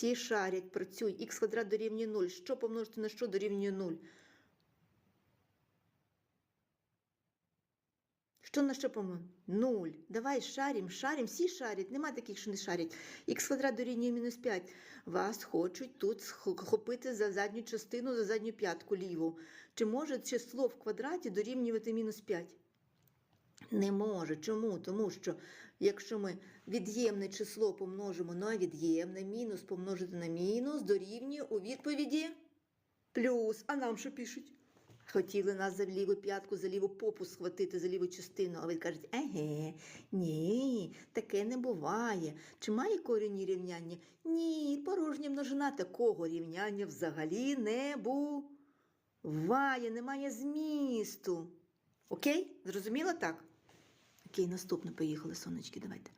Всі шарять, працюй. Х квадрат дорівнює 0. Що помножити на що дорівнює 0? Що на що помножити? 0. Давай шарім, шарім, всі шарять. Нема таких, що не шарять. Х квадрат дорівнює мінус 5. Вас хочуть тут схопити за задню частину, за задню п'ятку ліву. Чи може число в квадраті дорівнювати мінус 5? Не може. Чому? Тому що якщо ми від'ємне число помножимо на від'ємне, мінус помножити на мінус, дорівнює у відповіді плюс. А нам що пишуть? Хотіли нас за ліву п'ятку, за ліву попу схватити, за ліву частину, а ви кажете, еге, ні, таке не буває. Чи має корінні рівняння? Ні, порожня множина такого рівняння взагалі не буває, немає змісту. Окей? Зрозуміло так? Окей, наступне поїхали, сонечки, давайте.